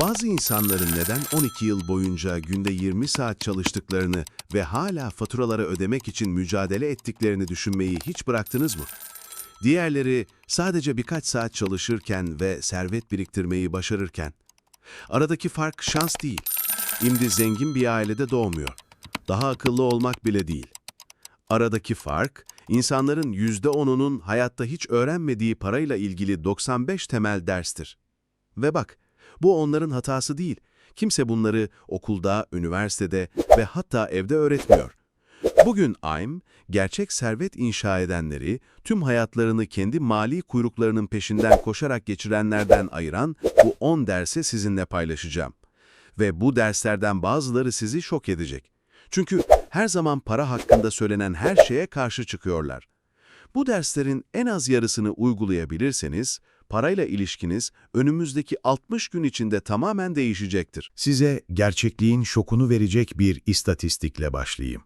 Bazı insanların neden 12 yıl boyunca günde 20 saat çalıştıklarını ve hala faturaları ödemek için mücadele ettiklerini düşünmeyi hiç bıraktınız mı? Diğerleri sadece birkaç saat çalışırken ve servet biriktirmeyi başarırken. Aradaki fark şans değil. İmdi zengin bir ailede doğmuyor. Daha akıllı olmak bile değil. Aradaki fark, insanların %10'unun hayatta hiç öğrenmediği parayla ilgili 95 temel derstir. Ve bak, bu onların hatası değil. Kimse bunları okulda, üniversitede ve hatta evde öğretmiyor. Bugün AIM, gerçek servet inşa edenleri, tüm hayatlarını kendi mali kuyruklarının peşinden koşarak geçirenlerden ayıran bu 10 dersi sizinle paylaşacağım. Ve bu derslerden bazıları sizi şok edecek. Çünkü her zaman para hakkında söylenen her şeye karşı çıkıyorlar. Bu derslerin en az yarısını uygulayabilirseniz, parayla ilişkiniz önümüzdeki 60 gün içinde tamamen değişecektir. Size gerçekliğin şokunu verecek bir istatistikle başlayayım.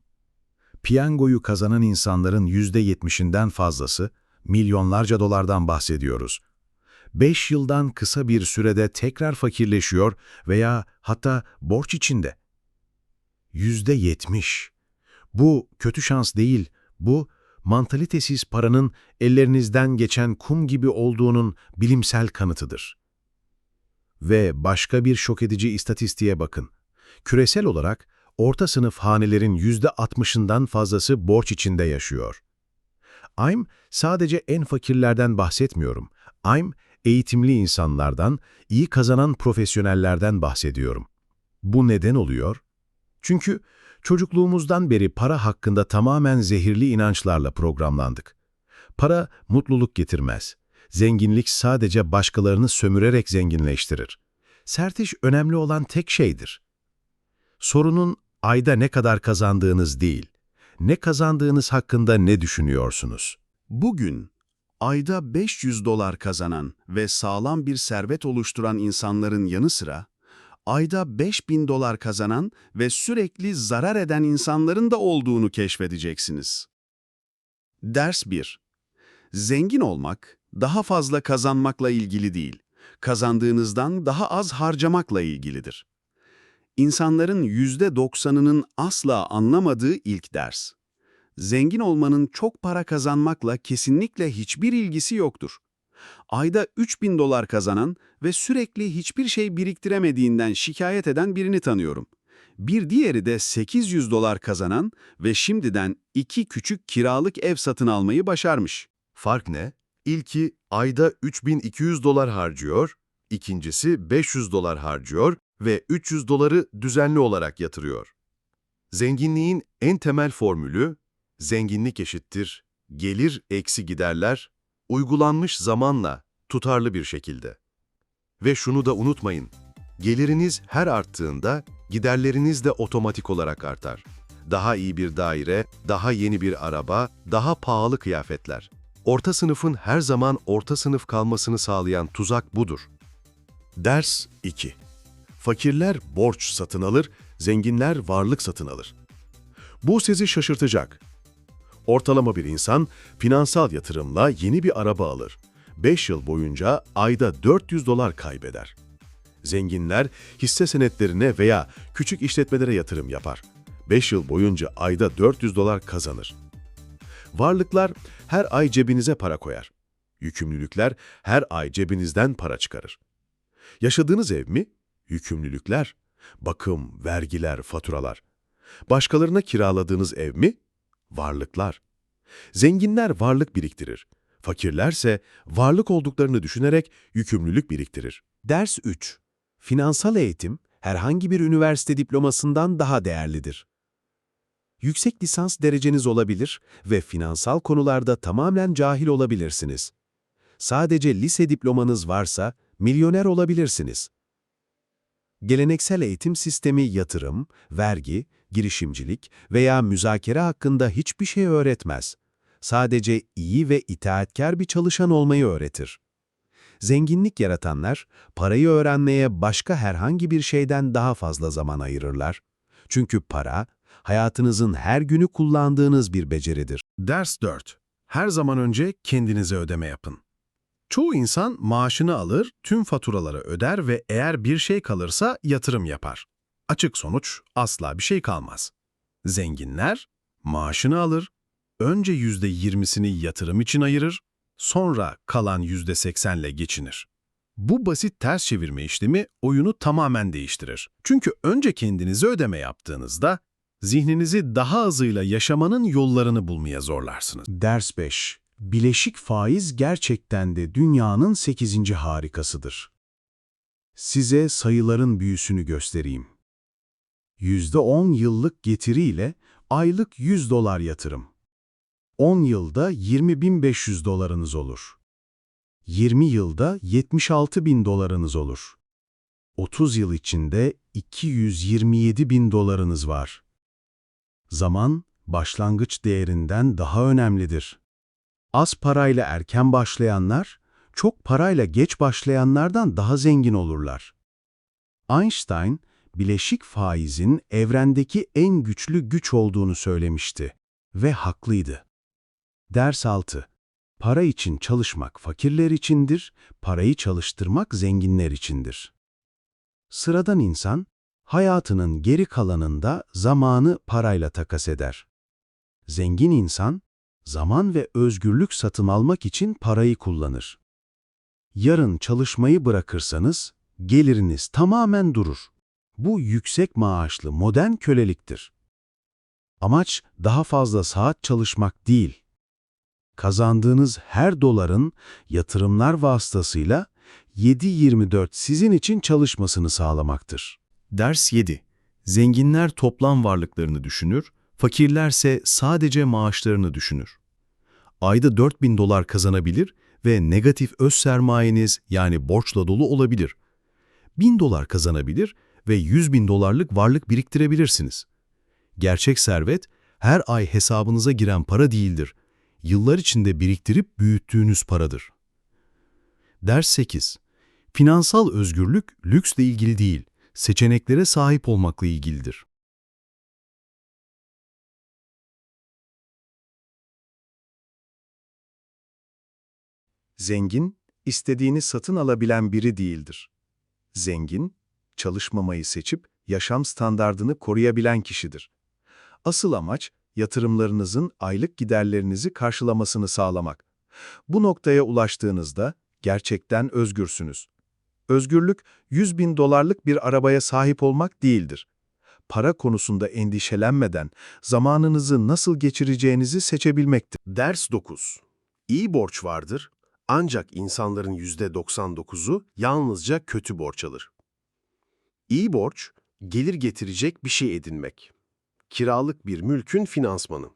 Piyangoyu kazanan insanların %70'inden fazlası, milyonlarca dolardan bahsediyoruz. 5 yıldan kısa bir sürede tekrar fakirleşiyor veya hatta borç içinde. %70. Bu kötü şans değil, bu mantalitesiz paranın ellerinizden geçen kum gibi olduğunun bilimsel kanıtıdır. Ve başka bir şok edici istatistiğe bakın. Küresel olarak orta sınıf hanelerin %60'ından fazlası borç içinde yaşıyor. AIM sadece en fakirlerden bahsetmiyorum. AIM eğitimli insanlardan, iyi kazanan profesyonellerden bahsediyorum. Bu neden oluyor? Çünkü çocukluğumuzdan beri para hakkında tamamen zehirli inançlarla programlandık. Para mutluluk getirmez. Zenginlik sadece başkalarını sömürerek zenginleştirir. Sert iş önemli olan tek şeydir. Sorunun ayda ne kadar kazandığınız değil, ne kazandığınız hakkında ne düşünüyorsunuz? Bugün ayda 500 dolar kazanan ve sağlam bir servet oluşturan insanların yanı sıra, ayda 5000 dolar kazanan ve sürekli zarar eden insanların da olduğunu keşfedeceksiniz. Ders 1. Zengin olmak, daha fazla kazanmakla ilgili değil, kazandığınızdan daha az harcamakla ilgilidir. İnsanların %90'ının asla anlamadığı ilk ders. Zengin olmanın çok para kazanmakla kesinlikle hiçbir ilgisi yoktur. Ayda 3000 dolar kazanan ve sürekli hiçbir şey biriktiremediğinden şikayet eden birini tanıyorum. Bir diğeri de 800 dolar kazanan ve şimdiden iki küçük kiralık ev satın almayı başarmış. Fark ne? İlki ayda 3200 dolar harcıyor, ikincisi 500 dolar harcıyor ve 300 doları düzenli olarak yatırıyor. Zenginliğin en temel formülü, zenginlik eşittir, gelir eksi giderler, uygulanmış zamanla, tutarlı bir şekilde. Ve şunu da unutmayın, geliriniz her arttığında giderleriniz de otomatik olarak artar. Daha iyi bir daire, daha yeni bir araba, daha pahalı kıyafetler. Orta sınıfın her zaman orta sınıf kalmasını sağlayan tuzak budur. Ders 2. Fakirler borç satın alır, zenginler varlık satın alır. Bu sizi şaşırtacak. Ortalama bir insan finansal yatırımla yeni bir araba alır. 5 yıl boyunca ayda 400 dolar kaybeder. Zenginler hisse senetlerine veya küçük işletmelere yatırım yapar. 5 yıl boyunca ayda 400 dolar kazanır. Varlıklar her ay cebinize para koyar. Yükümlülükler her ay cebinizden para çıkarır. Yaşadığınız ev mi? Yükümlülükler. Bakım, vergiler, faturalar. Başkalarına kiraladığınız ev mi? Varlıklar. Zenginler varlık biriktirir. Fakirlerse varlık olduklarını düşünerek yükümlülük biriktirir. Ders 3. Finansal eğitim herhangi bir üniversite diplomasından daha değerlidir. Yüksek lisans dereceniz olabilir ve finansal konularda tamamen cahil olabilirsiniz. Sadece lise diplomanız varsa milyoner olabilirsiniz. Geleneksel eğitim sistemi yatırım, vergi, girişimcilik veya müzakere hakkında hiçbir şey öğretmez. Sadece iyi ve itaatkar bir çalışan olmayı öğretir. Zenginlik yaratanlar, parayı öğrenmeye başka herhangi bir şeyden daha fazla zaman ayırırlar. Çünkü para, hayatınızın her günü kullandığınız bir beceridir. Ders 4. Her zaman önce kendinize ödeme yapın. Çoğu insan maaşını alır, tüm faturaları öder ve eğer bir şey kalırsa yatırım yapar. Açık sonuç asla bir şey kalmaz. Zenginler maaşını alır, önce %20'sini yatırım için ayırır, sonra kalan %80'le geçinir. Bu basit ters çevirme işlemi oyunu tamamen değiştirir. Çünkü önce kendinize ödeme yaptığınızda zihninizi daha azıyla yaşamanın yollarını bulmaya zorlarsınız. Ders 5. Bileşik faiz gerçekten de dünyanın 8. harikasıdır. Size sayıların büyüsünü göstereyim. %10 yıllık getiriyle aylık 100 dolar yatırım. 10 yılda 20.500 dolarınız olur. 20 yılda 76 bin dolarınız olur. 30 yıl içinde 227 bin dolarınız var. Zaman, başlangıç değerinden daha önemlidir. Az parayla erken başlayanlar, çok parayla geç başlayanlardan daha zengin olurlar. Einstein, bileşik faizin evrendeki en güçlü güç olduğunu söylemişti ve haklıydı. Ders 6 Para için çalışmak fakirler içindir, parayı çalıştırmak zenginler içindir. Sıradan insan, hayatının geri kalanında zamanı parayla takas eder. Zengin insan, zaman ve özgürlük satın almak için parayı kullanır. Yarın çalışmayı bırakırsanız, geliriniz tamamen durur. Bu yüksek maaşlı modern köleliktir. Amaç daha fazla saat çalışmak değil, kazandığınız her doların yatırımlar vasıtasıyla 7-24 sizin için çalışmasını sağlamaktır. Ders 7. Zenginler toplam varlıklarını düşünür, fakirlerse sadece maaşlarını düşünür. Ayda 4000 dolar kazanabilir ve negatif öz sermayeniz yani borçla dolu olabilir. 1000 dolar kazanabilir ve 100 bin dolarlık varlık biriktirebilirsiniz. Gerçek servet, her ay hesabınıza giren para değildir. Yıllar içinde biriktirip büyüttüğünüz paradır. Ders 8. Finansal özgürlük lüksle ilgili değil, seçeneklere sahip olmakla ilgilidir. Zengin, istediğini satın alabilen biri değildir. Zengin, çalışmamayı seçip yaşam standardını koruyabilen kişidir. Asıl amaç, yatırımlarınızın aylık giderlerinizi karşılamasını sağlamak. Bu noktaya ulaştığınızda gerçekten özgürsünüz. Özgürlük, 100 bin dolarlık bir arabaya sahip olmak değildir. Para konusunda endişelenmeden zamanınızı nasıl geçireceğinizi seçebilmektir. Ders 9. İyi borç vardır ancak insanların %99'u yalnızca kötü borç alır. İyi borç, gelir getirecek bir şey edinmek. Kiralık bir mülkün finansmanı.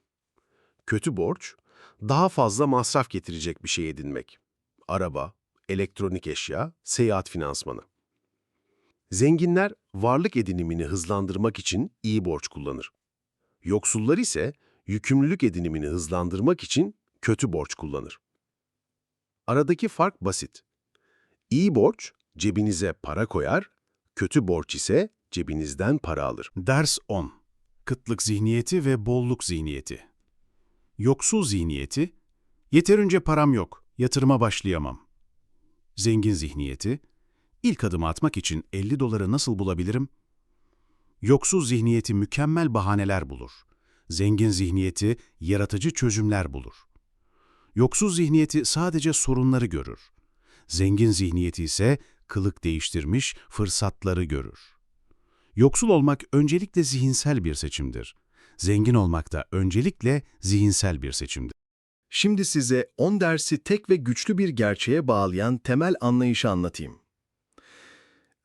Kötü borç, daha fazla masraf getirecek bir şey edinmek. Araba, elektronik eşya, seyahat finansmanı. Zenginler varlık edinimini hızlandırmak için iyi borç kullanır. Yoksullar ise yükümlülük edinimini hızlandırmak için kötü borç kullanır. Aradaki fark basit. İyi borç cebinize para koyar, kötü borç ise cebinizden para alır. Ders 10. Kıtlık zihniyeti ve bolluk zihniyeti. Yoksul zihniyeti, yeterince param yok, yatırıma başlayamam. Zengin zihniyeti, ilk adımı atmak için 50 doları nasıl bulabilirim? Yoksul zihniyeti mükemmel bahaneler bulur. Zengin zihniyeti yaratıcı çözümler bulur. Yoksul zihniyeti sadece sorunları görür. Zengin zihniyeti ise kılık değiştirmiş fırsatları görür. Yoksul olmak öncelikle zihinsel bir seçimdir. Zengin olmak da öncelikle zihinsel bir seçimdir. Şimdi size 10 dersi tek ve güçlü bir gerçeğe bağlayan temel anlayışı anlatayım.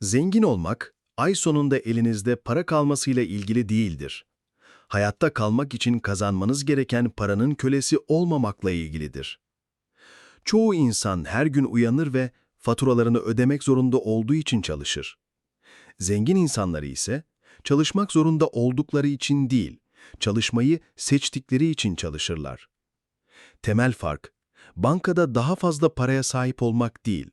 Zengin olmak, ay sonunda elinizde para kalmasıyla ilgili değildir. Hayatta kalmak için kazanmanız gereken paranın kölesi olmamakla ilgilidir. Çoğu insan her gün uyanır ve faturalarını ödemek zorunda olduğu için çalışır. Zengin insanları ise çalışmak zorunda oldukları için değil, çalışmayı seçtikleri için çalışırlar. Temel fark, bankada daha fazla paraya sahip olmak değil,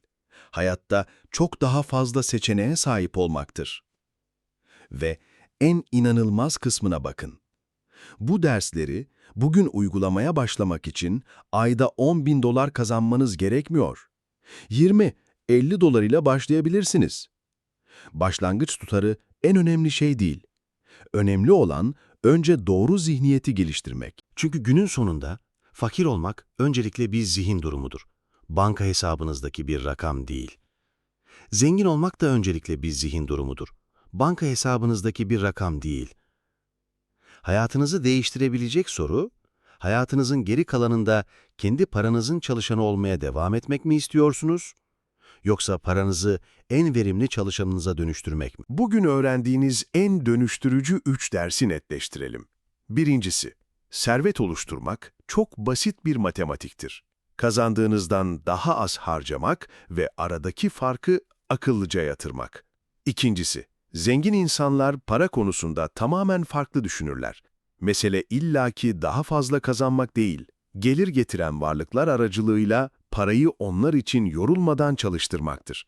hayatta çok daha fazla seçeneğe sahip olmaktır. Ve en inanılmaz kısmına bakın. Bu dersleri bugün uygulamaya başlamak için ayda 10 bin dolar kazanmanız gerekmiyor. 20-50 dolar ile başlayabilirsiniz. Başlangıç tutarı en önemli şey değil. Önemli olan önce doğru zihniyeti geliştirmek. Çünkü günün sonunda fakir olmak öncelikle bir zihin durumudur. Banka hesabınızdaki bir rakam değil. Zengin olmak da öncelikle bir zihin durumudur. Banka hesabınızdaki bir rakam değil. Hayatınızı değiştirebilecek soru, hayatınızın geri kalanında kendi paranızın çalışanı olmaya devam etmek mi istiyorsunuz? Yoksa paranızı en verimli çalışanınıza dönüştürmek mi? Bugün öğrendiğiniz en dönüştürücü üç dersi netleştirelim. Birincisi, servet oluşturmak çok basit bir matematiktir. Kazandığınızdan daha az harcamak ve aradaki farkı akıllıca yatırmak. İkincisi, zengin insanlar para konusunda tamamen farklı düşünürler. Mesele illaki daha fazla kazanmak değil, gelir getiren varlıklar aracılığıyla parayı onlar için yorulmadan çalıştırmaktır.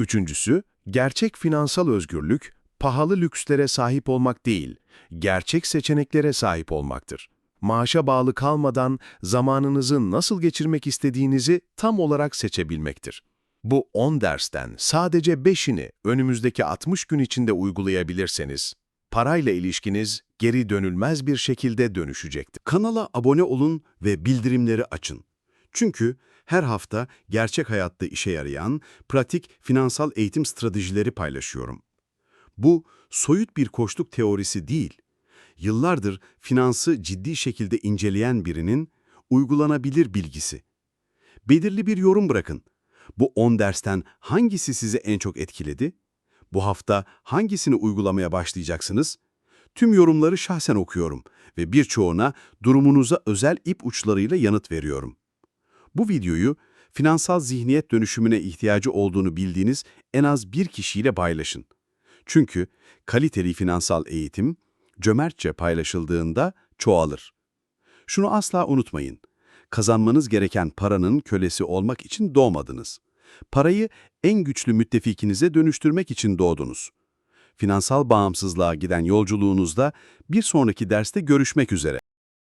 Üçüncüsü, gerçek finansal özgürlük, pahalı lükslere sahip olmak değil, gerçek seçeneklere sahip olmaktır. Maaşa bağlı kalmadan zamanınızı nasıl geçirmek istediğinizi tam olarak seçebilmektir. Bu 10 dersten sadece 5'ini önümüzdeki 60 gün içinde uygulayabilirseniz, parayla ilişkiniz geri dönülmez bir şekilde dönüşecektir. Kanala abone olun ve bildirimleri açın. Çünkü her hafta gerçek hayatta işe yarayan pratik finansal eğitim stratejileri paylaşıyorum. Bu soyut bir koçluk teorisi değil, yıllardır finansı ciddi şekilde inceleyen birinin uygulanabilir bilgisi. Belirli bir yorum bırakın. Bu 10 dersten hangisi sizi en çok etkiledi? Bu hafta hangisini uygulamaya başlayacaksınız? Tüm yorumları şahsen okuyorum ve birçoğuna durumunuza özel ip uçlarıyla yanıt veriyorum. Bu videoyu finansal zihniyet dönüşümüne ihtiyacı olduğunu bildiğiniz en az bir kişiyle paylaşın. Çünkü kaliteli finansal eğitim cömertçe paylaşıldığında çoğalır. Şunu asla unutmayın. Kazanmanız gereken paranın kölesi olmak için doğmadınız. Parayı en güçlü müttefikinize dönüştürmek için doğdunuz. Finansal bağımsızlığa giden yolculuğunuzda bir sonraki derste görüşmek üzere.